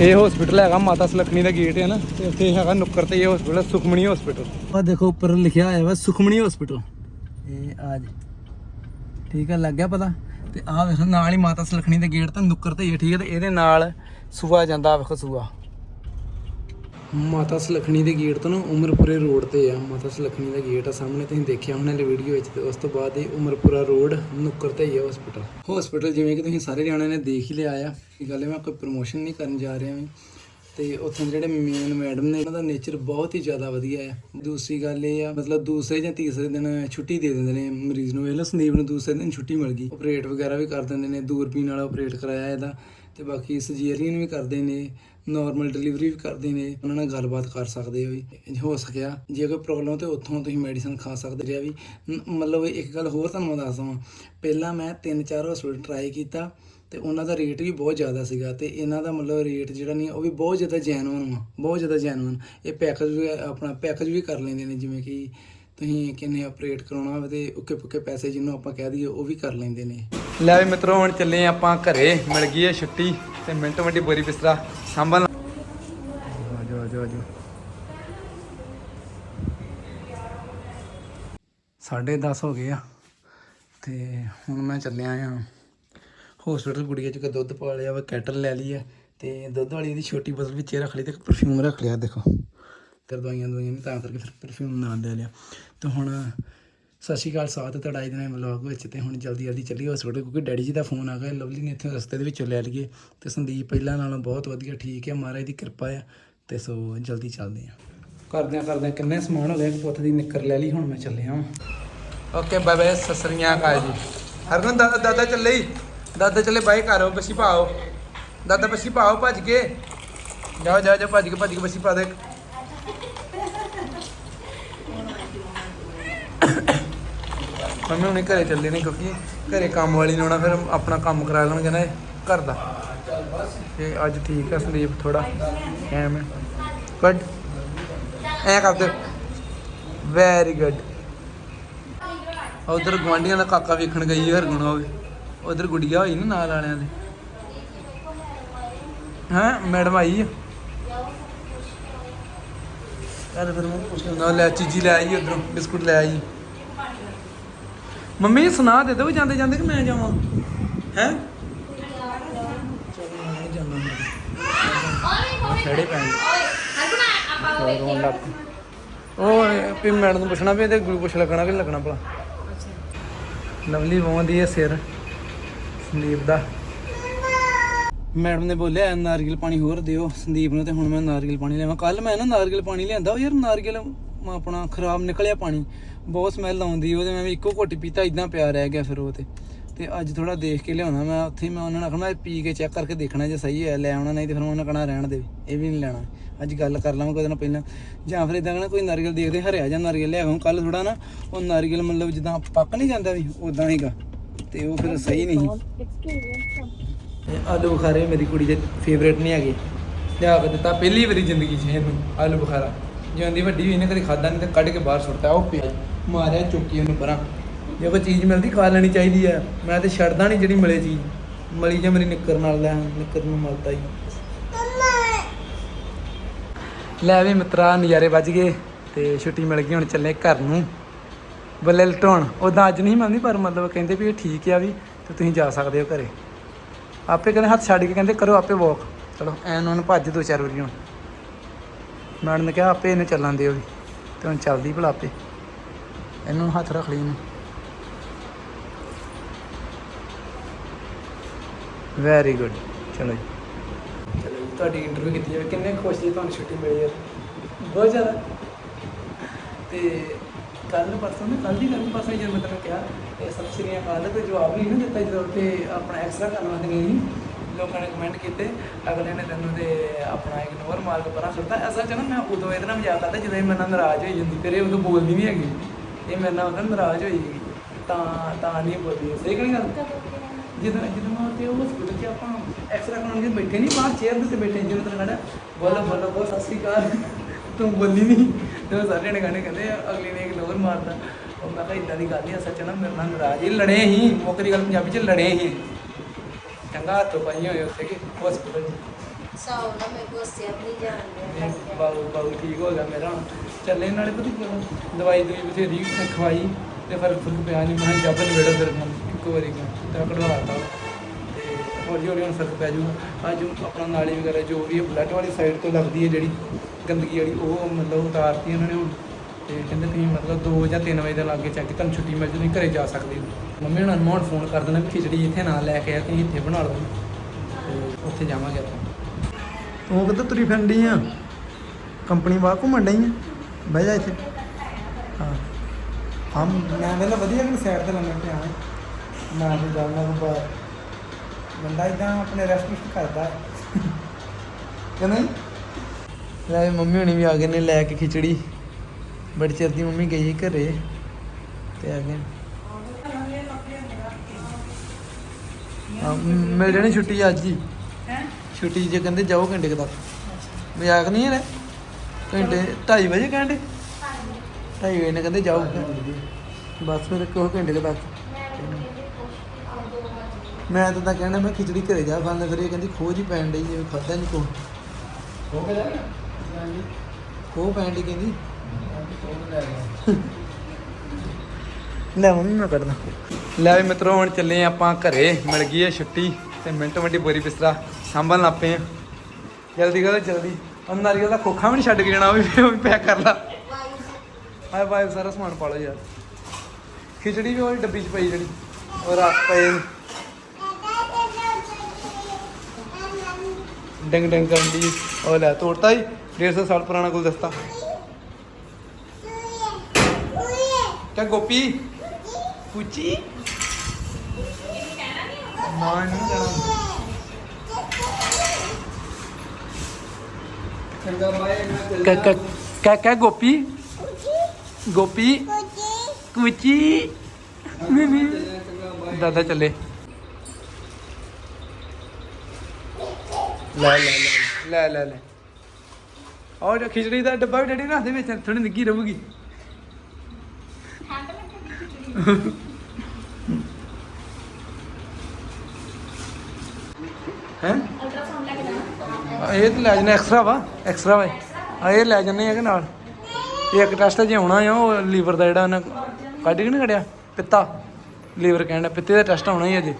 ਇਹ ਹਸਪੀਟਲ ਹੈਗਾ ਮਾਤਾ ਸੁਲੱਖਣੀ ਦਾ ਗੇਟ ਹੈ ਨਾ ਤੇ ਉੱਥੇ ਹੈਗਾ ਨੁੱਕਰ ਤੇ ਇਹ ਹਸਪੀਟਲ ਸੁਖਮਣੀ ਹਸਪੀਟਲ ਆ ਦੇਖੋ ਉੱਪਰ ਲਿਖਿਆ ਹੋਇਆ ਵਾ ਸੁਖਮਣੀ ਹਸਪੀਟਲ ਇਹ ਆ ਜੀ। ਠੀਕ ਹੈ ਲੱਗ ਗਿਆ ਪਤਾ? ਤੇ ਆਹ ਵੇਖੋ ਨਾਲ ਹੀ ਮਾਤਾ ਸੁਲੱਖਣੀ ਦੇ ਗੇਟ ਤੇ ਨੁੱਕਰ ਤੇ ਹੀ ਹੈ, ਠੀਕ ਹੈ ਤੇ ਇਹਦੇ ਨਾਲ ਸੂਆ ਜਾਂਦਾ ਵੇਖੋ ਸੂਆ। ਮਾਤਾ ਸੁਲੱਖਣੀ ਦੇ ਗੇਟ ਤੋਂ ਨਾ ਉਮਰਪੁਰੇ ਰੋਡ ਤੇ ਆ। ਮਾਤਾ ਸੁਲੱਖਣੀ ਦਾ ਗੇਟ ਆ ਸਾਹਮਣੇ, ਤੁਸੀਂ ਦੇਖਿਆ ਹੋਣਾ ਇਹ ਵੀਡੀਓ ਵਿੱਚ ਤੇ ਉਸ ਤੋਂ ਬਾਅਦ ਇਹ ਉਮਰਪੁਰਾ ਰੋਡ ਨੁੱਕਰ ਤੇ ਹੀ ਆ ਹਸਪੀਟਲ ਹਸਪੀਟਲ ਜਿਵੇਂ ਕਿ ਤੁਸੀਂ ਸਾਰੇ ਜਾਣਿਆਂ ਨੇ ਦੇਖ ਹੀ ਲਿਆ ਆ ਇਹ ਗੱਲ ਹੈ ਮੈਂ ਕੋਈ ਪ੍ਰੋਮੋਸ਼ਨ ਨਹੀਂ ਕਰਨ ਜਾ ਰਿਹਾ ਵੀ। ਤੇ ਉੱਥੇ ਜਿਹੜੇ ਮੇਨ ਮੈਡਮ ਨੇ, ਉਹਨਾਂ ਦਾ ਨੇਚਰ ਬਹੁਤ ਹੀ ਜ਼ਿਆਦਾ ਵਧੀਆ ਹੈ ਦੂਸਰੀ ਗੱਲ ਇਹ ਆ, ਮਤਲਬ ਦੂਸਰੇ ਜਾਂ ਤੀਸਰੇ ਦਿਨ ਛੁੱਟੀ ਦੇ ਦਿੰਦੇ ਨੇ ਮਰੀਜ਼ ਨੂੰ। ਵੇਖ ਲਓ ਸੰਦੀਪ ਨੂੰ ਦੂਸਰੇ ਦਿਨ ਛੁੱਟੀ ਮਿਲ ਗਈ। ਆਪਰੇਟ ਵਗੈਰਾ ਵੀ ਕਰ ਦਿੰਦੇ ਨੇ ਦੂਰਬੀਨ ਵਾਲਾ ਆਪਰੇਟ ਕਰਾਇਆ ਇਹਦਾ। ਤੇ ਬਾਕੀ ਸਰਜਰੀਨ ਵੀ ਕਰਦੇ ਨੇ। ਨਾਰਮਲ ਡਿਲੀਵਰੀ ਵੀ ਕਰਦੇ ਨੇ, ਉਹਨਾਂ ਨਾਲ ਗੱਲਬਾਤ ਕਰ ਸਕਦੇ ਹੋ ਵੀ, ਹੋ ਸਕਿਆ। ਜੇ ਕੋਈ ਪ੍ਰੋਬਲਮ ਤੇ ਉੱਥੋਂ ਤੁਸੀਂ ਮੈਡੀਸਨ ਖਾ ਸਕਦੇ ਰਿਹਾ ਵੀ। ਮਤਲਬ ਇੱਕ ਗੱਲ ਹੋਰ ਤੁਹਾਨੂੰ ਦੱਸ ਦੱਸਦਾ ਪਹਿਲਾਂ ਮੈਂ ਤਿੰਨ ਚਾਰ ਹਸਪੀਟਲ ਟਰਾਈ ਕੀਤਾ ਤੇ ਉਹਨਾਂ ਦਾ ਰੇਟ ਵੀ ਬਹੁਤ ਜ਼ਿਆਦਾ ਸੀਗਾ ਤੇ ਇਹਨਾਂ ਦਾ ਮਤਲਬ ਰੇਟ ਜਿਹੜਾ ਨਹੀਂ, ਉਹ ਵੀ ਬਹੁਤ ਜ਼ਿਆਦਾ ਜੈਨੂਨ ਵਾ, ਬਹੁਤ ਜ਼ਿਆਦਾ ਜੈਨੂਨ ਇਹ ਪੈਕੇਜ ਵੀ, ਆਪਣਾ ਪੈਕੇਜ ਵੀ ਕਰ ਲੈਂਦੇ ਨੇ, ਜਿਵੇਂ ਕਿ ਤੁਸੀਂ ਕਿੰਨੇ ਆਪਰੇਟ ਕਰਾਉਣਾ ਹੋਵੇ ਤੇ ਉੱਕੇ ਪੁੱਕੇ ਪੈਸੇ ਜਿਹਨੂੰ ਆਪਾਂ ਕਹਿ ਦਈਏ ਉਹ ਵੀ ਕਰ ਲੈਂਦੇ ਨੇ। ਲੈ ਵੀ ਮਿੱਤਰੋ ਹੁਣ ਚੱਲੇ ਆਪਾਂ ਘਰੇ ਮਿਲ ਗਈ ਹੈ ਛੁੱਟੀ ਤੇ ਮਿੰਟ ਮਿੰਟੀ ਬੋਰੀ ਬਿਸਤਰਾ ਸੰਭਲ ਆਜੋ ਆਜੋ ਆਜੋ। ਸਾਢੇ 10 ਹੋ ਗਏ ਆ ਤੇ ਹੁਣ ਮੈਂ ਚੱਲਿਆ ਆ। ਹਸਪੀਟਲ ਗੁੜੀਆ ਚ ਕੇ ਦੁੱਧ ਪਾ ਲਿਆ ਵਾ ਕੈਟਲ ਲੈ ਲਈ ਆ ਤੇ ਦੁੱਧ ਵਾਲੀ ਇਹਦੀ ਛੋਟੀ ਬੋਤਲ ਵਿੱਚ ਰੱਖ ਲਈ ਤੇ ਪਰਫਿਊਮ ਰੱਖ ਲਿਆ ਦੇਖੋ। ਤੇ ਦਵਾਈਆਂ ਦਵਾਈਆਂ ਮੈਂ ਤਾਂ ਕਰਕੇ ਫਿਰ ਪਰਫਿਊਮ ਨਾਲ ਲੈ ਲਿਆ। ਤੇ ਹੁਣ ਸਤਿ ਸ਼੍ਰੀ ਅਕਾਲ ਸਾਥ ਤੁਹਾਡਾ ਅੱਜ ਦੇ ਵਲੌਗ ਵਿੱਚ ਤੇ ਹੁਣ ਜਲਦੀ ਜਲਦੀ ਚੱਲੀ ਹਸਪੀਟਲ ਕਿਉਂਕਿ ਡੈਡੀ ਜੀ ਦਾ ਫੋਨ ਆ ਗਿਆ ਲਵਲੀ ਨੇ ਇੱਥੇ ਰਸਤੇ ਦੇ ਵਿੱਚੋਂ ਲੈ ਲਈਏ। ਤੇ ਸੰਦੀਪ ਪਹਿਲਾਂ ਨਾਲੋਂ ਬਹੁਤ ਵਧੀਆ ਠੀਕ ਹੈ, ਮਹਾਰਾਜ ਦੀ ਕਿਰਪਾ ਆ। ਤੇ ਸੋ ਜਲਦੀ ਚੱਲਦੇ ਆ ਕਰਦਿਆਂ ਕਰਦਿਆਂ ਕਿੰਨੇ ਸਮਾਨ ਹੋ ਗਿਆ ਪੁੱਤ ਦੀ ਨਿੱਕਰ ਲੈ ਲਈ, ਹੁਣ ਮੈਂ ਚੱਲਿਆ ਹਾਂ ਓਕੇ ਬਾਏ ਬਾਏ ਸਸਰੀਆਂ ਕਾਲ ਜੀ ਹਰਗੁਣ, ਦਾਦਾ ਦਾਦਾ ਚੱਲੇ ਈ। ਦਾਦਾ ਚੱਲੇ ਬਾਈ ਘਰ ਬੱਸੀ ਪਾਓ। ਦਾਦਾ ਬੱਸੀ ਪਾਓ, ਭੱਜ ਕੇ। ਜਾਓ ਜਾਓ ਜਾਓ, ਭੱਜ ਕੇ ਭੱਜ ਕੇ ਬੱਸੀ ਪਾ ਦੇ। ਮੰਮੀ ਹੁਣੇ ਘਰੇ ਚੱਲੇ ਨੇ ਕਿਉਂਕਿ ਘਰੇ ਕੰਮ ਵਾਲੀ ਨੇ ਆਉਣਾ, ਫਿਰ ਆਪਣਾ ਕੰਮ ਕਰਾ ਲੈਣਗੇ ਨਾ ਇਹ ਘਰ ਦਾ। ਤੇ ਅੱਜ ਠੀਕ ਹੈ ਸੰਦੀਪ ਥੋੜਾ ਐਮ ਹੈ ਗੁੱਡ ਐ ਕਰਦੇ। ਵੈਰੀ ਗੁੱਡ ਉਧਰ ਗਵਾਂਡੀਆਂ ਦਾ ਕਾਕਾ ਵੇਖਣ ਗਈ ਹਰ ਗੁਣਾ ਹੋਵੇ। ਉਧਰ ਗੁੜੀਆ ਹੋਈ ਨਾ ਨਾਲ ਵਾਲਿਆਂ ਦੇ। ਹਾਂ, ਮੈਡਮ ਆਈ ਆ। ਯਾਰ ਫਿਰ ਮੈਂ ਪੁੱਛ ਲੈਂਦਾ, ਲੈ ਚੀਜੀ ਲੈ ਆਈ ਉਧਰੋਂ, ਬਿਸਕੁਟ ਲੈ ਆਈ। ਮੰਮੀ ਸੁਣਾ ਦੇ ਦੋ ਜਾਂਦੇ ਜਾਂਦੇ ਕਿ ਮੈਂ ਜਾਵਾਂ? ਹੈ? ਛੜੇ ਪੈਣ। ਰੋਣ ਲੱਗ ਉਹ ਵੀ ਮੈਡਮ ਨੂੰ ਪੁੱਛਣਾ ਵੀ ਇਹਦੇ ਗਲੂਕੋਸ਼ ਲੱਗਣਾ ਕਿ ਲੱਗਣਾ ਭਲਾ। ਲਵਲੀ ਵਾਉਂਦੀ ਹੈ ਸਿਰ, ਸੰਦੀਪ ਦਾ। ਮੈਡਮ ਨੇ ਬੋਲਿਆ, ਨਾਰੀਅਲ ਪਾਣੀ ਹੋਰ ਦਿਓ। ਸੰਦੀਪ ਨੂੰ ਤੇ ਹੁਣ ਮੈਂ ਨਾਰੀਅਲ ਪਾਣੀ ਲਿਆਵਾਂ। ਕੱਲ ਮੈਂ ਨਾ ਨਾਰੀਅਲ ਪਾਣੀ ਲਿਆਂਦਾ, ਉਹ ਯਾਰ ਨਾਰੀਅਲ ਆਪਣਾ ਖਰਾਬ ਨਿਕਲਿਆ ਪਾਣੀ। ਬਹੁਤ ਸਮੈਲ ਆਉਂਦੀ, ਉਹਦੇ ਮੈਂ ਵੀ ਇੱਕੋ ਘੁੱਟ ਪੀਤਾ ਇਦਾਂ ਪਿਆ ਰਹਿ ਗਿਆ ਫਿਰ ਉਹ ਤੇ। ਤੇ ਅੱਜ ਥੋੜਾ ਦੇਖ ਕੇ ਲਿਆਉਣਾ ਮੈਂ, ਉੱਥੇ ਮੈਂ ਉਹਨਾਂ ਨੂੰ ਆਖਣਾ ਇਹ ਪੀ ਕੇ ਚੈੱਕ ਕਰਕੇ ਦੇਖਣਾ ਜੇ ਸਹੀ ਹੈ, ਲੈ ਆਉਣਾ, ਨਹੀਂ ਤੇ ਫਿਰ ਉਹਨਾਂ ਕਹਣਾ ਰਹਿਣ ਦੇ, ਇਹ ਵੀ ਨਹੀਂ ਲੈਣਾ। ਅੱਜ ਗੱਲ ਕਰ ਲਵਾਂ ਕੋਈ ਦਿਨ ਪਹਿਲਾਂ। ਜਾਂ ਫਿਰ ਇਦਾਂ ਕਹਣਾ ਕੋਈ ਨਾਰੀਅਲ ਦੇਖਦੇ ਹਰਿਆ ਜਾਂ ਨਾਰੀਅਲ ਲਿਆਵਾਂ ਕੱਲ ਥੋੜਾ ਨਾ ਉਹ ਨਾਰੀਅਲ ਮਤਲਬ ਜਿੱਦਾਂ ਪੱਕ ਨਹੀਂ ਜਾਂਦਾ ਵੀ ਉਦਾਂ ਹੀਗਾ। ਤੇ ਉਹ ਫਿਰ ਸਹੀ ਨਹੀਂ। ਇਹ ਆਲੂ ਬੁਖਾਰੇ ਮੇਰੀ ਕੁੜੀ ਦੇ ਫੇਵਰੇਟ ਨਹੀਂ ਹੈਗੇ। ਲਿਆ ਕੇ ਦਿੱਤਾ, ਪਹਿਲੀ ਵਾਰੀ ਜ਼ਿੰਦਗੀ 'ਚ ਇਹਨੂੰ, ਆਲੂ ਬੁਖਾਰਾ। ਜਿਉਂ ਵੱਡੀ ਹੋਈ ਨੇ, ਕਦੇ ਖਾਦਾ ਨਹੀਂ ਤੇ ਕੱਢ ਕੇ ਬਾਹਰ ਸੁੱਟਤਾ, ਉਹ ਪਿਆ ਮਾਰਿਆ, ਚੁੱਕੀ ਉਹਨੂੰ ਪਰਾਂ। ਜੇ ਕੋਈ ਚੀਜ਼ ਮਿਲਦੀ, ਖਾ ਲੈਣੀ ਚਾਹੀਦੀ ਹੈ ਮੈਂ ਤੇ ਛੱਡਦਾ ਨਹੀਂ ਜਿਹੜੀ ਮਿਲੇ ਚੀਜ਼। ਮਲੀ ਜੇ ਮੇਰੀ ਨਿੱਕਰ ਨਾਲ ਲੈ ਨਿੱਕਰ ਨੂੰ ਮਲਦਾ ਹੀ। ਲੈ ਵੀ ਮਿੱਤਰਾ, ਨਜ਼ਾਰੇ ਵੱਜ ਗਏ ਤੇ ਛੁੱਟੀ ਮਿਲ ਗਈ, ਹੁਣ ਚੱਲੇ ਘਰ ਨੂੰ। ਬੱਲੇ ਲਟਾਉਣ। ਉਦਾਂ ਅੱਜ ਨਹੀਂ ਮੰਨਦੀ ਪਰ ਮਤਲਬ ਕਹਿੰਦੇ ਵੀ ਇਹ ਠੀਕ ਆ ਵੀ, ਤੇ ਤੁਸੀਂ ਜਾ ਸਕਦੇ ਹੋ ਘਰੇ। ਆਪੇ ਕਹਿੰਦੇ ਹੱਥ ਛੱਡ ਕੇ ਕਹਿੰਦੇ ਕਰੋ, ਆਪੇ ਵਾਕ ਚਲੋ, ਐਨ ਉਹਨੂੰ ਭੱਜ ਦੋ ਚਾਰ ਵਾਰੀ ਹੁਣ। ਮੈਡਮ ਨੇ ਕਿਹਾ, ਆਪੇ ਇਹਨੂੰ ਚੱਲਣ ਦਿਓ ਵੀ ਤੇ ਹੁਣ ਚੱਲਦੀ ਭਲਾ ਆਪੇ। ਇਹਨੂੰ ਹੱਥ ਰੱਖ ਲਈ ਇਹਨੂੰ। ਵੈਰੀ ਗੁੱਡ ਚਲੋ ਜੀ। ਚਲੋ ਜੀ ਤੁਹਾਡੀ ਇੰਟਰਵਿਊ ਕੀਤੀ ਜਾਵੇ। ਕਿੰਨੇ ਖੁਸ਼ ਜੀ ਤੁਹਾਨੂੰ ਛੁੱਟੀ ਮਿਲੀ ਯਾਰ ਬਹੁਤ ਜ਼ਿਆਦਾ। ਤੇ ਕੱਲ ਪਰਸੋਂ ਨੇ ਕੱਲ ਦੀ ਕੱਲ ਪਰਸੋਂ ਜਦ ਮੈਂ ਤੁਹਾਨੂੰ ਕਿਹਾ, ਇਹ ਸਭ ਸ੍ਰੀ ਅਕਾਲ ਤੇ ਜਵਾਬ ਨਹੀਂ ਨਾ ਦਿੱਤਾ ਜਦੋਂ ਉੱਥੇ ਆਪਣਾ ਐਕਸਰਾ ਕਰਨ ਵਾਸਤੇ ਗਈ ਸੀ। ਲੋਕਾਂ ਨੇ ਕਮੈਂਟ ਕੀਤੇ ਅਗਲੇ ਨੇ ਤੈਨੂੰ ਤੇ ਆਪਣਾ ਇਗਨੋਰ ਮਾਰ ਕੇ ਪਰਾਂ ਸੁੱਟਤਾ। ਅਸਲ ਚ ਨਾ ਮੈਂ ਉਦੋਂ ਇਹਦੇ ਨਾਲ ਮਜ਼ਾਕ ਕਰਦਾ ਜਦੋਂ ਇਹ ਮੇਰੇ ਨਾਲ ਨਾਰਾਜ਼ ਹੋਈ ਜਾਂਦੀ ਇਹ ਉਦੋਂ ਬੋਲਦੀ ਨਹੀਂ ਹੈਗੀ। ਇਹ ਮੇਰੇ ਨਾਲ ਉਦੋਂ ਨਾਰਾਜ਼ ਹੋਈ। ਤਾਂ ਤਾਂ ਨਹੀਂ ਬੋਲਦੀ। ਸਹੀ ਕਿ ਨਹੀਂ ਗੱਲ? ਜਦੋਂ ਜਦੋਂ ਮੈਂ ਤੇ ਉਹ ਹਸਪੀਟਲ 'ਚ ਆਪਾਂ ਐਕਸਰਾ ਕਰਾਉਣ ਜੇ ਬੈਠੇ ਨਹੀਂ ਬਾਹਰ ਚੇਅਰ ਦੇ ਉੱਤੇ ਬੈਠੇ ਜਿਵੇਂ ਤੈਨੂੰ ਕਹਿੰਦਾ ਬੋਲੋ ਬੋਲੋ ਬੋਲ ਸਤਿ ਸ਼੍ਰੀ ਅਕਾਲ। ਤੂੰ ਬੋਲੀ ਨਹੀਂ ਤੇ ਸਾਰੇ ਨੇ ਗਾਣੇ ਕਹਿੰਦੇ ਅਗਲੇ ਨੇ ਇਗਨੋਰ ਮਾਰਦਾ ਉਹ ਮੈਂ ਕਿਹਾ ਇਦਾਂ ਦੀ ਗੱਲ ਨਹੀਂ ਅਸਲ 'ਚ ਨਾ ਮੇਰੇ ਨਾਲ ਨਾਰਾਜ਼ ਹੀ ਲੜੇ ਹੀ ਦੀ ਗੱਲ ਪੰਜਾਬੀ 'ਚ ਲੜੇ ਹੀ ਚੰਗਾ ਹੱਥ ਪਾਈ ਹੋਏ ਉੱਥੇ ਕਿ ਹਸਪੀਟਲ ਸਾਉ ਨਾ ਮੇਰੇ ਕੋ ਸਿਰ ਨਹੀਂ ਜਾਣਦਾ ਬਾਬੂ ਬਾਬੂ ਠੀਕ ਹੋ ਗਿਆ ਮੇਰਾ। ਹੁਣ। ਚੱਲੇ ਨਾਲੇ ਪਤਾ? ਦਵਾਈ ਦੂਈ ਬਥੇਰੀ ਖਵਾਈ ਤੇ ਫ਼ਰਕ ਫ਼ਰਕ ਪਿਆ ਨਹੀਂ ਮੈਂ ਜੱਬ ਨਵੇੜਾ ਫਿਰ ਮੈਂ ਇੱਕ ਵਾਰੀ ਤਾਂ ਕਢਵਾਤਾ ਤੇ। ਹੌਲੀ ਹੌਲੀ ਹੁਣ ਫ਼ਰਕ ਪੈ ਜਾਊਗਾ। ਅੱਜ ਆਪਣਾ ਨਾਲੀ ਵਗੈਰਾ ਜੋ ਵੀ ਬਲੱਡ ਵਾਲੀ ਸਾਈਡ ਤੋਂ ਲੱਗਦੀ ਹੈ ਜਿਹੜੀ ਗੰਦਗੀ ਵਾਲੀ ਉਹ ਮਤਲਬ ਉਤਾਰਤੀ ਉਹਨਾਂ ਨੇ ਹੁਣ। ਤੇ ਕਹਿੰਦੇ ਤੁਸੀਂ ਮਤਲਬ 2 ਜਾਂ 3 ਵਜੇ ਦੇ ਲਾਗੇ ਚੱਕ ਕੇ ਤੁਹਾਨੂੰ ਛੁੱਟੀ ਮਿਲ ਜੂ ਤੁਸੀਂ ਘਰੇ ਜਾ ਸਕਦੇ ਹੋ। ਮੰਮੀ ਹੁਣਾਂ ਨੂੰ ਹੁਣ ਫੋਨ ਕਰ ਦੇਣਾ ਵੀ ਖਿਚੜੀ ਇੱਥੇ ਨਾ ਲੈ ਕੇ ਆ, ਤੁਸੀਂ ਇੱਥੇ ਬਣਾ ਲਓ। ਤੇ ਉੱਥੇ ਜਾਵਾਂਗੇ ਆਪਾਂ। ਉਹ ਕਿੱਧਰ ਤੁਰੀ ਫਿਰਦੀ ਆ? ਕੰਪਨੀ ਬਾਹਰ ਘੁੰਮਣ ਡਈ ਆ? ਬਹਿ ਜਾ ਇੱਥੇ। ਹਾਂ। ਹਮ ਮੈਂ ਵੇਲਾ ਵਧੀਆ ਕਿ ਸਾਈਡ ਤੇ ਲੰਮੇ ਪਿਆ ਹਾਂ ਨਾ ਵੀ ਜਾਣਾ ਕੋ ਬਾਹਰ। ਬੰਦਾ ਇਦਾਂ ਆਪਣੇ ਰੈਸਟ ਰੁਸਟ ਕਰਦਾ। ਹੈ ਕਿ ਨਹੀਂ? ਲੈ ਮੰਮੀ ਹੁਣੀ ਵੀ ਆ ਗਏ ਨੇ ਲੈ ਕੇ ਖਿਚੜੀ। ਬੜੀ ਚਿਰ ਦੀ ਮੰਮੀ ਗਈ ਸੀ ਘਰੇ ਤੇ ਆ ਗਏ। ਹਾਂ ਮਿਲ ਜਾਣੀ ਛੁੱਟੀ ਅੱਜ ਹੀ। ਛੁੱਟੀ ਜੇ ਕਹਿੰਦੇ ਜਾਓ ਘੰਟੇ ਕੁ ਤੱਕ। ਮਜ਼ਾਕ ਨਹੀਂ ਹੈ ਨਾ? ਘੰਟੇ 2:30 ਵਜੇ ਕਹਿੰਦੇ? 2:30 ਵਜੇ ਨੇ ਕਹਿੰਦੇ ਜਾਓ। ਬਸ ਫਿਰ ਕੋ ਘੰਟੇ ਕੁ ਤੱਕ। ਮੈਂ ਤਾਂ ਤਾਂ ਕਹਿਣਾ ਮੈਂ ਖਿਚੜੀ ਘਰੇ ਜਾ ਖਾਂਦਾ ਫਿਰ ਇਹ ਕਹਿੰਦੀ ਖੋਜ ਹੀ ਪੈਣ ਡਈ ਜਿਵੇਂ ਖਾਦਾ ਨਹੀਂ ਕੋ ਹੋ ਗਿਆ ਖੋ ਪੈਣ ਡਈ ਕਹਿੰਦੀ। ਲੈ ਮੰਮੀ ਮੈਂ ਕਰਦਾ ਲੈ ਵੀ ਮਿੱਤਰੋ, ਹੁਣ ਚੱਲੇ ਆਪਾਂ ਘਰੇ। ਮਿਲ ਗਈ ਹੈ ਛੁੱਟੀ ਤੇ ਮਿੰਟ ਮਿੰਟੀ ਬੋਰੀ ਬਿਸਤਰਾ ਸਾਂਭਣ ਲੱਪੇ ਆ। ਜਲਦੀ ਕਰੋ, ਜਲਦੀ। ਉਹ ਨਾਰੀਅਲ ਦਾ ਖੋਖਾ ਵੀ ਨਹੀਂ ਛੱਡ ਕੇ ਜਾਣਾ ਵੀ ਪੈਕ ਕਰ ਲਾ। ਹਾਏ ਬਾਈ ਸਾਰਾ ਸਮਾਨ ਪਾ ਲਓ ਯਾਰ। ਖਿਚੜੀ ਵੀ ਉਹ ਡੱਬੀ 'ਚ ਪਈ ਜਿਹੜੀ, ਉਹ ਰੱਖ ਪਏ ਡੰਗ ਡੰਗ ਕਰਨ ਦੀ, ਉਹ ਲੈ ਤੋੜਤਾ ਹੀ 150 ਸਾਲ ਪੁਰਾਣਾ ਗੁਲਦਸਤਾ। ਕਿਆ ਗੋਪੀ ਪੁੱਚੀ ਨਾ ਨਹੀਂ ਜਾਣਾ ਚੰਗਾ ਬਾਏ ਕਾ ਕਾ ਕਾ ਕਾ ਗੋਪੀ ਗੋਪੀ ਕੁਚੀ ਮੀਮੀ ਦਾਦਾ ਚੱਲੇ ਲੈ ਲੈ ਲੈ ਲੈ ਲੈ ਲੈ ਔਰ ਖਿਚੜੀ ਦਾ ਡੱਬਾ ਵੀ ਡੈਡੀ ਰੱਖ ਦੇ ਵਿੱਚ ਥੋੜੀ ਨਿੱਗੀ ਰਹੂਗੀ ਹੈ? ਇਹ ਤਾਂ ਲੈ ਜਾਣਾ ਐਕਸਟਰਾ ਵਾ ਐਕਸਟਰਾ ਵਾ ਆ ਇਹ ਲੈ ਜਾਂਦੇ ਆ ਕਿ ਨਾਲ? ਇਹ ਇੱਕ ਟੈਸਟ ਜੇ ਆਉਣਾ ਆ ਉਹ ਲੀਵਰ ਦਾ ਜਿਹੜਾ ਉਹਨਾਂ ਕੱਢ ਕੇ ਨਹੀਂ ਕੱਢਿਆ? ਪਿੱਤਾ। ਲੀਵਰ ਕਹਿੰਦਾ ਪਿੱਤੇ ਦਾ ਟੈਸਟ ਆਉਣਾ ਹੀ ਅਜੇ।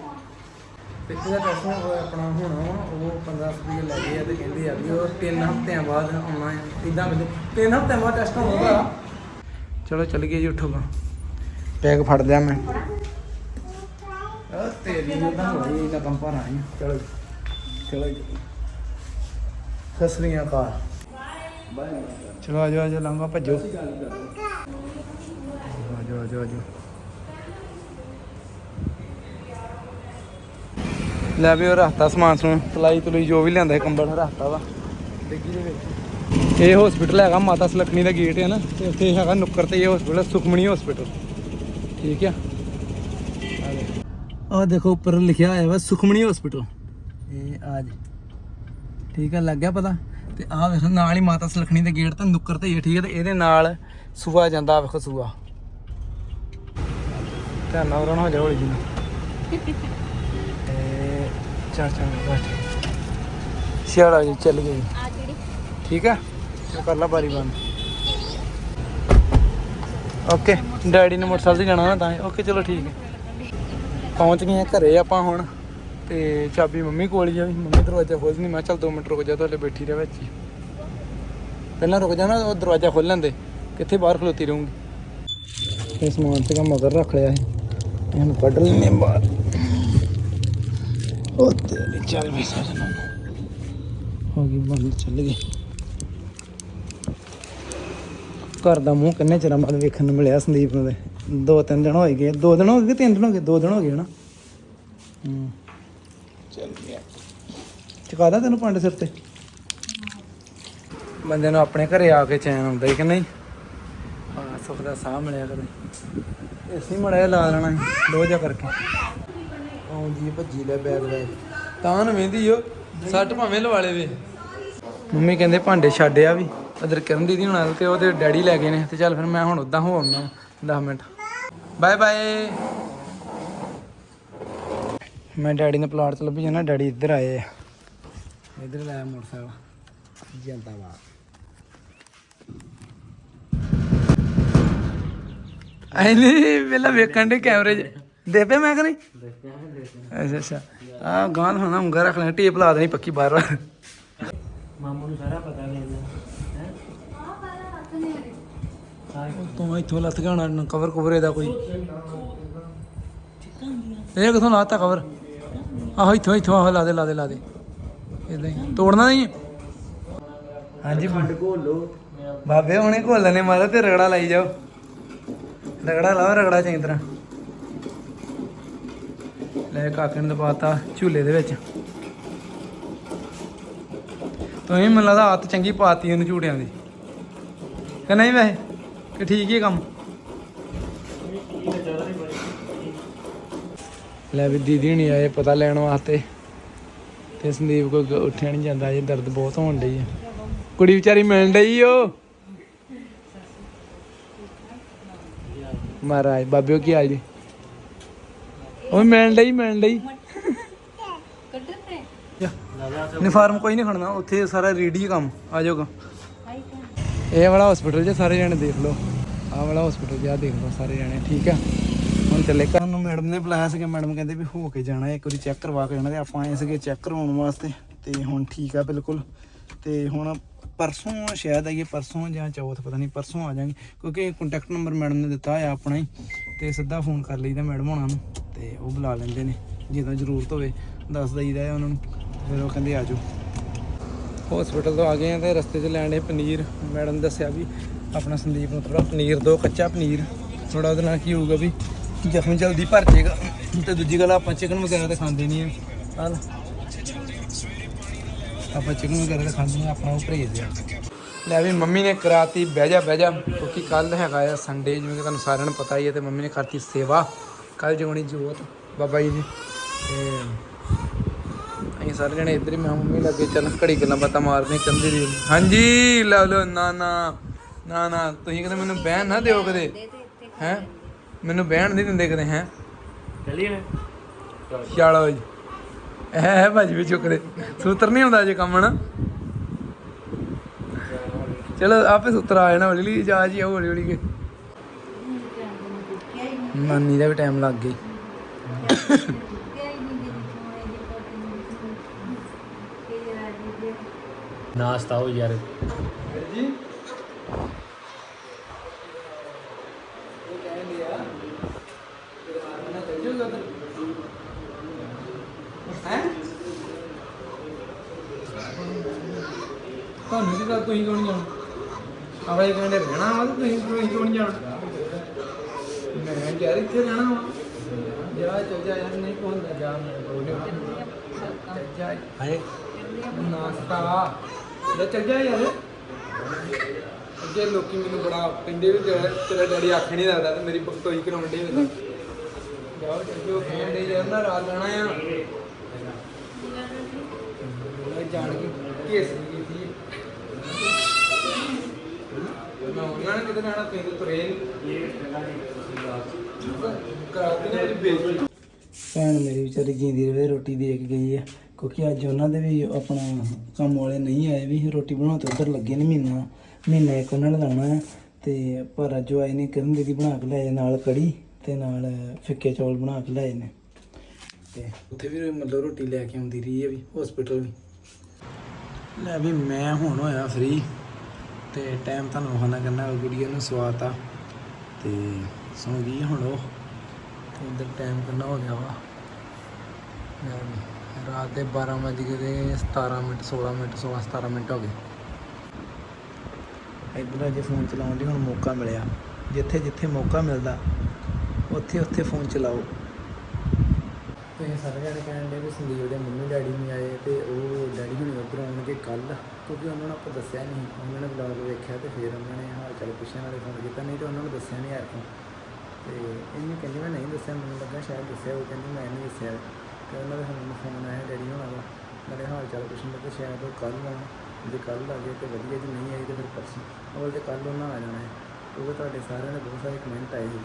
ਪਿੱਤੇ ਦਾ ਟੈਸਟ ਆਪਣਾ ਹੋਣਾ ਉਹ 15 ਰੁਪਏ ਲੈ ਗਏ ਆ ਤੇ ਕਹਿੰਦੇ ਆ ਵੀ ਉਹ 3 ਹਫ਼ਤਿਆਂ ਬਾਅਦ ਆਉਣਾ ਹੈ ਇਦਾਂ ਕਹਿੰਦੇ 3 ਹਫ਼ਤਿਆਂ ਬਾਅਦ ਟੈਸਟ ਹੋਊਗਾ। ਚਲੋ ਚੱਲ ਗਏ ਜੀ ਉਠੋਗਾ ਪੈਗ ਫੜ ਲਿਆ ਮੈਂ। ਆ ਤੇਰੀ ਨੂੰ ਤਾਂ ਹੋਈ ਇਹਨਾਂ ਕੰਪਾਂ ਆਈ ਚਲੋ ਜੀ। ਚਲੋ ਜੀ। ਸਸਰੀਆਂ ਕਾ ਚਲੋ ਆਜੋ ਆਜੋ ਲੰਗਾ ਭੱਜੋ। ਆਜੋ ਆਜੋ ਆਜੋ ਲੈ ਵੀ ਉਹ ਰੱਖਤਾ ਸਮਾਨ ਸਮੂਨ ਤਲਾਈ ਤਲੂਈ ਜੋ ਵੀ ਲਿਆਂਦਾ ਕੰਬਲ ਰੱਖਤਾ ਵਾ। ਡਿੱਗੀ ਦੇ ਵਿੱਚ। ਇਹ ਹਸਪੀਟਲ ਹੈਗਾ ਮਾਤਾ ਸਲਕਣੀ ਦਾ ਗੇਟ ਹੈ ਨਾ ਤੇ ਉੱਥੇ ਹੈਗਾ ਨੁੱਕਰ ਤੇ ਇਹ ਹਸਪੀਟਲ ਸੁਖਮਣੀ ਹਸਪੀਟਲ ਠੀਕ ਆ? ਆ ਦੇਖੋ ਉੱਪਰ ਲਿਖਿਆ ਹੋਇਆ ਵਾ ਸੁਖਮਣੀ ਹਸਪੀਟਲ ਇਹ ਆ ਜੀ। ਠੀਕ ਆ ਲੱਗ ਗਿਆ ਪਤਾ? ਤੇ ਆ ਵੇਖੋ ਨਾਲ ਹੀ ਮਾਤਾ ਸਲਖਣੀ ਦੇ ਗੇਟ ਤੇ ਨੁੱਕਰ ਤੇ ਹੀ ਆ, ਠੀਕ ਹੈ ਤੇ ਇਹਦੇ ਨਾਲ ਸੂਆ ਜਾਂਦਾ ਆ ਵੇਖੋ ਸੂਆ। ਧਿਆਨ ਨਾਲ ਰਹਿਣਾ ਹੋ ਜਾ ਹੌਲੀ ਜੀ ਤੇ ਚਾਰ ਚਾਰ ਬਸ ਸਿਆੜਾ ਜੀ ਚੱਲ ਗਈ ਆ ਜਿਹੜੀ। ਠੀਕ ਆ? ਕਰ ਲਾ ਬਾਰੀ ਬੰਦ। ਓਕੇ ਡੈਡੀ ਨੇ ਮੋਟਰਸਾਈਕਲ ਤੇ ਜਾਣਾ ਨਾ ਤਾਂ ਓਕੇ ਚਲੋ ਠੀਕ ਹੈ। ਪਹੁੰਚ ਗਏ ਆ ਘਰੇ ਆਪਾਂ ਹੁਣ। ਤੇ ਚਾਬੀ ਮੰਮੀ ਕੋਲ ਹੀ ਆ। ਵੀ ਮੰਮੀ ਦਰਵਾਜ਼ਾ ਖੋਲ੍ਹਦੀ ਮੈਂ ਚੱਲ 2 ਮਿੰਟ ਰੁਕ ਜਾ, ਤੁਹਾਡੇ ਬੈਠੀ ਰਹਿ ਵਿੱਚ ਪਹਿਲਾਂ ਰੁਕ ਜਾ ਨਾ, ਉਹ ਦਰਵਾਜ਼ਾ ਖੋਲ ਲੈਂਦੇ। ਕਿੱਥੇ ਬਾਹਰ ਖਲੋਤੀ ਰਹੂੰਗੀ। ਇਹ ਸਮਾਨ ਤੇ ਮਗਰ ਰੱਖ ਲਿਆ ਸੀ। ਇਹਨੂੰ ਕੱਢ ਲੈਨੇ ਬਾਹਰ। ਉਹ ਤੇਰੀ ਚੱਲ ਵੀ ਸਜਣਾ ਹੋ ਗਈ, ਬੰਦ, ਚੱਲ ਗਈ। ਘਰ ਦਾ ਮੂੰਹ ਕਿੰਨੇ ਚਿਰਾਂ ਬਾਅਦ ਵੇਖਣ ਨੂੰ ਮਿਲਿਆ ਸੰਦੀਪ ਨੂੰ ਤੇ? ਦੋ ਤਿੰਨ ਦਿਨ ਹੋਏ ਗਏ। ਦੋ ਦਿਨ ਹੋ ਗਏ ਤਿੰਨ ਦਿਨ ਹੋ ਗਏ? ਦੋ ਦਿਨ ਹੋ ਗਏ ਹਨਾ? ਹੂੰ। ਚੱਲ ਗਿਆ। ਚਕਾਦਾ ਤੈਨੂੰ ਪੰਡ ਸਿਰ ਤੇ? ਬੰਦੇ ਨੂੰ ਆਪਣੇ ਘਰੇ ਆ ਕੇ ਚੈਨ ਆਉਂਦਾ ਹੀ ਕਿ ਨਹੀਂ? ਹਾਂ ਸੁੱਖ ਦਾ ਸਾਹ ਮਿਲਿਆ ਕਦੇ। ਇਸੇ ਮੜਿਆ ਲਾ ਲੈਣਾ ਦੋ ਜਾ ਕਰਕੇ। ਆਉਂਦੀ ਹੈ ਭੱਜੀ ਲੈ ਬੈਗ ਬੈਗ ਤਾਂ ਨੂੰ ਵੇਂਦੀ ਓ ਸੱਟ ਭਾਵੇਂ ਲਵਾਲੇ ਵੇ ਮੰਮੀ ਕਹਿੰਦੇ ਭਾਂਡੇ ਛੱਡਿਆ ਵੀ। ਅਦਰ ਕਰਨ ਦੀਦੀ ਹੁਣਾਂ ਦੇ ਤੇ ਉਹਦੇ ਡੈਡੀ ਲੈ ਗਏ ਨੇ ਤੇ ਚੱਲ ਫਿਰ ਮੈਂ ਹੁਣ ਉਦਾਂ ਹੋ ਆਉਣਾ 10 ਮਿੰਟ। Bye bye. ਮੈਂ ਡੈਡੀ ਨੇ ਪਲਾਟ ਚ ਲੱਭੀ ਜਾਣਾ ਡੈਡੀ ਇੱਧਰ ਆਏ ਆ। ਇਧਰ ਲਾਇਆ ਮੋਟਰਸਾਈਕਲ। ਜਿੰਦਾਬਾਦ ਐ ਨਹੀਂ ਵੇਲਾ ਵੇਖਣ ਦੇ ਕੈਮਰੇ 'ਚ। ਦੇ ਪਏ ਮੈਂ ਕਰੀ ਅੱਛਾ ਅੱਛਾ। ਆ ਗਾਂ ਹੋਣਾ ਉਂਗਾ ਰੱਖ ਲੈ ਟੇਪ ਲਾ ਦੇਣੀ ਪੱਕੀ ਬਾਰ ਮਾਮੂ ਨੂੰ ਸਾਰਾ ਪਤਾ ਲੈਂਦਾ ਹੈ ਤੂੰ ਇੱਥੋਂ ਲੱਤ ਗਿਆ ਹੋਣਾ ਕਵਰ ਕਵਰ ਇਹਦਾ ਕੋਈ। ਇਹ ਕਿਥੋਂ ਲਾਤਾ ਕਵਰ ਆਹੋ ਇੱਥੋਂ ਇੱਥੋਂ, ਆਹੋ ਲਾ ਦੇ ਲਾ ਦੇ ਲਾ ਦੇ। ਇਦਾਂ ਹੀ। ਤੋੜਨਾ ਨਹੀਂ? ਹਾਂਜੀ ਖੰਡ ਘੋਲੋ ਬਾਬੇ ਹੁਣੇ ਘੋਲਣ ਨੇ ਤੇ ਰਗੜਾ ਲਾਈ ਜਾਓ। ਰਗੜਾ ਲਾਓ, ਰਗੜਾ ਚੰਗੀ ਤਰ੍ਹਾਂ। ਲੈ ਕਾਕੇ ਨੇ ਤਾਂ ਝੂਲੇ ਦੇ ਵਿੱਚ। ਤੁਸੀਂ ਮੈਨੂੰ ਲੱਗਦਾ ਹੱਥ ਚੰਗੀ ਪਾਤੀ ਉਹਨੂੰ ਝੂਟਿਆਂ ਦੀ। ਕਿ ਨਹੀਂ ਵੈਸੇ? ਕਿ ਠੀਕ ਹੀ ਹੈ ਕੰਮ। ਲੈ ਵੀ ਦੀਦੀ ਨਹੀਂ ਆਏ ਪਤਾ ਲੈਣ ਵਾਸਤੇ। ਤੇ ਸੰਦੀਪ ਕੋਈ ਉੱਠਿਆ ਨਹੀਂ ਜਾਂਦਾ ਜੇ ਦਰਦ ਬਹੁਤ ਹੋਣ ਡਈ ਹੈ ਕੁੜੀ ਵਿਚਾਰੀ ਮਿਲਣ ਡਈ ਓ। ਮਹਾਰਾਜ ਬਾਬਿਓ ਕੀ ਹਾਲ ਜੀ? ਉਹ ਮਿਲਣ ਡਈ ਮਿਲਣ ਡਈ। ਨਹੀਂ ਫਾਰਮ ਕੋਈ ਨਹੀਂ ਖੜਨਾ ਉੱਥੇ ਸਾਰਾ ਰੇਡੀ ਕੰਮ ਆ ਜਾਓਗਾ। ਇਹ ਵਾਲਾ ਹਸਪੀਟਲ 'ਚ ਸਾਰੇ ਜਣੇ ਦੇਖ ਲਓ। ਆਹ ਵਾਲਾ ਹਸਪੀਟਲ 'ਚ ਦੇਖ ਲਓ ਸਾਰੇ ਜਾਣੇ, ਠੀਕ ਆ? ਹੁਣ ਚੱਲੇ ਘਰ ਨੂੰ ਮੈਡਮ ਨੇ ਬੁਲਾਇਆ ਸੀਗਾ ਮੈਡਮ ਕਹਿੰਦੇ ਵੀ ਹੋ ਕੇ ਜਾਣਾ, ਇੱਕ ਵਾਰੀ ਚੈੱਕ ਕਰਵਾ ਕੇ ਜਾਣਾ ਤੇ ਆਪਾਂ ਆਏ ਸੀਗੇ ਚੈੱਕ ਕਰਵਾਉਣ ਵਾਸਤੇ ਤੇ ਹੁਣ ਠੀਕ ਆ ਬਿਲਕੁਲ। ਤੇ ਹੁਣ ਪਰਸੋਂ ਸ਼ਾਇਦ ਆਈਏ, ਪਰਸੋਂ ਜਾਂ ਚੌਥ, ਪਤਾ ਨਹੀਂ, ਪਰਸੋਂ ਆ ਜਾਾਂਗੇ। ਕਿਉਂਕਿ ਕੰਟੈਕਟ ਨੰਬਰ ਮੈਡਮ ਨੇ ਦਿੱਤਾ ਆ ਆਪਣਾ ਹੀ, ਤੇ ਸਿੱਧਾ ਫੋਨ ਕਰ ਲਈਦਾ ਮੈਡਮ ਹੋਣਾ ਨੂੰ, ਤੇ ਉਹ ਬੁਲਾ ਲੈਂਦੇ ਨੇ ਜਦੋਂ ਜ਼ਰੂਰਤ ਹੋਵੇ, ਦੱਸ ਦਈਦਾ ਹੈ ਉਹਨਾਂ ਨੂੰ ਫਿਰ ਉਹ ਕਹਿੰਦੇ ਆ ਜਾਓ। ਹਸਪੀਟਲ ਤੋਂ ਆ ਗਏ ਆ ਤੇ ਰਸਤੇ 'ਚ ਲੈਣ ਦੇ ਪਨੀਰ ਮੈਡਮ ਨੇ ਦੱਸਿਆ ਵੀ ਆਪਣਾ ਸੰਦੀਪ ਨੂੰ ਥੋੜਾ ਪਨੀਰ ਦੋ, ਕੱਚਾ ਪਨੀਰ। ਥੋੜਾ ਉਹਦੇ ਨਾਲ ਕੀ ਹੋਊਗਾ ਵੀ ਜ਼ਖਮ ਜਲਦੀ ਭਰ ਜਾਏਗਾ। ਤੇ ਦੂਜੀ ਗੱਲ, ਆਪਾਂ ਚਿਕਨ ਵਗੈਰਾ ਤਾਂ ਖਾਂਦੇ ਨਹੀਂ ਆ। ਹਾਂ ਆਪਾਂ ਚਿਕਨ ਵਗੈਰਾ ਤਾਂ ਖਾਂਦੇ ਨਹੀਂ ਆਪਣਾ ਉਹ ਪਰਹੇਜ਼ ਆ। ਲੈ ਵੀ, ਮੰਮੀ ਨੇ ਕਰਾਤੀ ਬਹਿ ਜਾ ਬਹਿ ਜਾ ਕਿਉਂਕਿ ਕੱਲ ਹੈਗਾ ਆ ਸੰਡੇ ਜਿਵੇਂ ਕਿ ਤੁਹਾਨੂੰ ਸਾਰਿਆਂ ਨੂੰ ਪਤਾ ਹੀ ਹੈ ਤੇ ਮੰਮੀ ਨੇ ਕਰਤੀ ਸੇਵਾ। ਕੱਲ ਜਗਣੀ ਜੋਤ, ਬਾਬਾ ਜੀ ਦੀ। ਤੇ ਅਸੀਂ ਸਾਰੇ ਜਣੇ ਇੱਧਰ ਹੀ, ਮੈਂ ਮੰਮੀ ਲੱਗੇ ਚੱਲ ਘੜੀ ਗੱਲਾਂ ਬਾਤਾਂ ਮਾਰਦੇ ਹਾਂ ਦੀ। ਹਾਂਜੀ, ਲੈ ਲਓ, ਨਾ ਨਾ। ਨਾ ਨਾ ਤੁਸੀਂ ਕਦੇ ਮੈਨੂੰ ਬਹਿਣ ਨਾ ਦਿਓ ਕਦੇ। ਹੈ? ਮੈਨੂੰ ਬਹਿਣ ਨਹੀਂ ਦਿੰਦੇ ਕਦੇ ਹੈ? ਚੱਲੀਏ ਚਲੋ ਜੀ ਇਹ ਹੈ ਭਾਜੀ ਵੀ ਚੁੱਕਦੇ ਸੂਤਰ ਨਹੀਂ ਹੁੰਦਾ ਜੇ ਕੰਮ ਨਾ ਚਲੋ ਆਪੇ ਸੂਤਰ ਆ ਜਾਣਾ ਹੌਲੀ ਹੌਲੀ ਜਾ ਜੀ ਹੌਲੀ ਹੌਲੀ ਕੇ। ਨਾਨੀ ਦਾ ਵੀ ਟਾਈਮ ਲੱਗ ਗਿਆ ਨਾਸਤਾ ਹੋ ਯਾਰ ਜੀ ਉਹ ਕਹਿਣ ਲਿਆ ਦਰਬਾਰ ਨਾਲ ਚੱਲ ਜਾਊਗਾ ਉਧਰ ਹੈ ਗੱਲ ਤੁਸੀਂ ਕਿਉਂ ਨਹੀਂ ਜਾਣਾ? ਆਵਾਜ਼ ਕਹਿੰਦੇ ਰਹਿਣਾ ਵਾ ਤੇ ਤੁਸੀਂ ਤੁਸੀਂ ਕਿਉਂ ਨਹੀਂ ਜਾਣਾ? ਮੈਂ ਯਾਰ ਇੱਥੇ ਰਹਿਣਾ ਵਾ। ਜਾ ਚੱਲ ਜਾ ਯਾਰ ਨਹੀਂ ਪਹੁੰਚਦਾ ਜਾ ਮੇਰੇ ਕੋਲ ਚੱਲ ਜਾ। ਹਾਏ। ਨਾਸਤਾ। ਲੈ ਚੱਲ ਜਾ ਯਾਰ। ਅੱਗੇ ਲੋਕੀ ਮੈਨੂੰ ਬੜਾ ਕਹਿੰਦੇ ਵੀ ਤੇਰਾ ਡੈਡੀ ਅੱਖ ਨਹੀਂ ਲੱਗਦਾ ਤੇ ਮੇਰੀ ਭਗਤੋਈ ਕਰਾਉਣ ਦੇ ਵੇਲੇ ਜਾਓ ਜਾਓ ਕਹਿੰਦੇ ਯਾਰ ਨਾ ਰਾਤ ਲੈਣਾ ਆ। ਜਾਣ ਕੇ ਕੇਸ ਉਹਨਾਂ ਨੇ ਕਿਤੇ ਪੈਂਦਾ ਭੈਣ ਮੇਰੀ ਵਿਚਾਰੀ ਜਿੰਦੀ ਰਵੇ ਰੋਟੀ ਦੇ ਕੇ ਗਈ ਹੈ ਕਿਉਂਕਿ ਅੱਜ ਉਹਨਾਂ ਦੇ ਵੀ ਆਪਣਾ ਕੰਮ ਵਾਲੇ ਨਹੀਂ ਆਏ ਵੀ ਰੋਟੀ ਬਣਾਉਣ ਤੇ ਉਧਰ ਲੱਗੇ ਨੇ ਮਹੀਨਾ ਮਹੀਨਾ ਇੱਕ ਉਹਨਾਂ ਨੇ ਲਾਉਣਾ ਹੈ ਤੇ ਪਰ ਅੱਜ ਉਹ ਆਏ ਨੇ ਕਰਨ ਦੀਦੀ ਬਣਾ ਕੇ ਲਿਆਏ ਨਾਲ ਕੜੀ ਤੇ ਨਾਲ ਫਿੱਕੇ ਚੌਲ ਬਣਾ ਕੇ ਲਿਆਏ ਨੇ। ਤੇ ਉੱਥੇ ਵੀ ਮਤਲਬ ਰੋਟੀ ਲੈ ਕੇ ਆਉਂਦੀ ਰਹੀ ਹੈ ਵੀ ਹਸਪੀਟਲ ਵੀ। ਲੈ ਵੀ ਮੈਂ ਹੁਣ ਹੋਇਆ ਫ੍ਰੀ ਤੇ ਟਾਈਮ ਤੁਹਾਨੂੰ ਵਹਾਨਾ ਕਰਨਾ ਗੁੜੀਆ ਨੂੰ ਸਵਾਦ ਆ। ਤੇ ਸੌਂ ਗਈ ਹੁਣ ਉਹ। ਤੇ ਟਾਈਮ ਕਿੰਨਾ ਹੋ ਗਿਆ ਵਾ? ਰਾਤ ਦੇ 12 ਵਜ ਗਏ ਤੇ 17 ਮਿੰਟ 16 ਮਿੰਟ 16 17 ਮਿੰਟ ਹੋ ਗਏ। ਇੱਧਰ ਅਜੇ ਫੋਨ ਚਲਾਉਣ ਦੀ ਹੁਣ ਮੌਕਾ ਮਿਲਿਆ। ਜਿੱਥੇ ਜਿੱਥੇ ਮੌਕਾ ਮਿਲਦਾ ਉੱਥੇ ਉੱਥੇ ਫੋਨ ਚਲਾਓ। ਤੁਸੀਂ ਸਾਰੇ ਜਾਣੇ ਕਹਿਣ ਦੇ ਵੀ ਸੰਦੀਪ ਦੇ ਮੰਮੀ ਡੈਡੀ ਨਹੀਂ ਆਏ ਤੇ ਉਹ ਡੈਡੀ ਹੁਣੀ ਉੱਧਰ ਆਉਣਗੇ ਕੱਲ ਕਿਉਂਕਿ ਉਹਨਾਂ ਨੂੰ ਆਪਾਂ ਦੱਸਿਆ ਨਹੀਂ। ਉਹਨਾਂ ਨੇ ਬਲੌਗ ਵੇਖਿਆ ਤੇ ਫਿਰ ਉਹਨਾਂ ਨੇ ਹਾਲ ਚਾਲ ਪੁੱਛਣ ਵਾਲੇ ਫੋਨ ਕੀਤਾ, ਨਹੀਂ ਤੇ ਉਹਨਾਂ ਨੂੰ ਦੱਸਿਆ ਨਹੀਂ ਯਾਰ ਤੋਂ ਤੇ ਇਹਨੇ ਕਹਿੰਦੀ ਮੈਂ ਨਹੀਂ ਦੱਸਿਆ, ਮੈਨੂੰ ਲੱਗਾ ਸ਼ਾਇਦ ਦੱਸਿਆ, ਉਹ ਕਹਿੰਦੀ ਮੈਂ ਨਹੀਂ ਦੱਸਿਆ। ਤੇ ਉਹਨਾਂ ਦੇ ਹੁਣ ਫੋਨ ਆਇਆ ਡੈਡੀ ਹੋਣਾ ਦਾ ਨਾਲੇ ਹਾਲ ਚਾਲ ਪੁੱਛਣ ਲੱਗੇ, ਸ਼ਾਇਦ ਉਹ ਕੱਲ ਆਉਣ, ਜੇ ਕੱਲ ਆ ਗਏ ਤੇ ਵਧੀਆ, ਜੇ ਨਹੀਂ ਆਈ ਤੇ ਫਿਰ ਪਰਸੋਂ ਅਵਲ ਤੇ ਕੱਲ ਉਹਨਾਂ ਆ ਜਾਣਾ ਹੈ। ਉਹ ਤੁਹਾਡੇ ਸਾਰਿਆਂ ਦੇ ਬਹੁਤ ਸਾਰੇ ਕਮੈਂਟ ਆਏ ਸੀ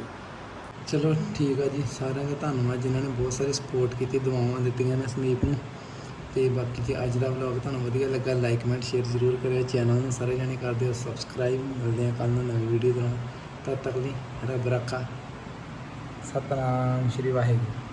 ਚਲੋ ਠੀਕ ਆ ਜੀ, ਸਾਰਿਆਂ ਦਾ ਧੰਨਵਾਦ ਜਿਨ੍ਹਾਂ ਨੇ ਬਹੁਤ ਸਾਰੇ ਸਪੋਰਟ ਕੀਤੀ, ਦੁਆਵਾਂ ਦਿੱਤੀਆਂ ਨੇ ਸੰਦੀਪ ਨੂੰ। ਤੇ ਬਾਕੀ ਜੇ ਅੱਜ ਦਾ ਵਲੌਗ ਤੁਹਾਨੂੰ ਵਧੀਆ ਲੱਗਾ ਲਾਈਕ ਕਮੈਂਟ ਸ਼ੇਅਰ ਜ਼ਰੂਰ ਕਰਿਓ। ਚੈਨਲ ਨੂੰ ਸਾਰੇ ਜਾਣੇ ਕਰ ਦਿਓ ਸਬਸਕ੍ਰਾਈਬ ਮਿਲਦੇ ਆ ਕੱਲ ਨੂੰ ਨਵੀਂ ਵੀਡੀਓ ਦੇ ਤਦ ਤੱਕ ਲਈ ਰੱਬ ਰੱਖਾ। ਸਤਨਾਮ, ਸ਼੍ਰੀ ਵਾਹਿਗੁਰੂ।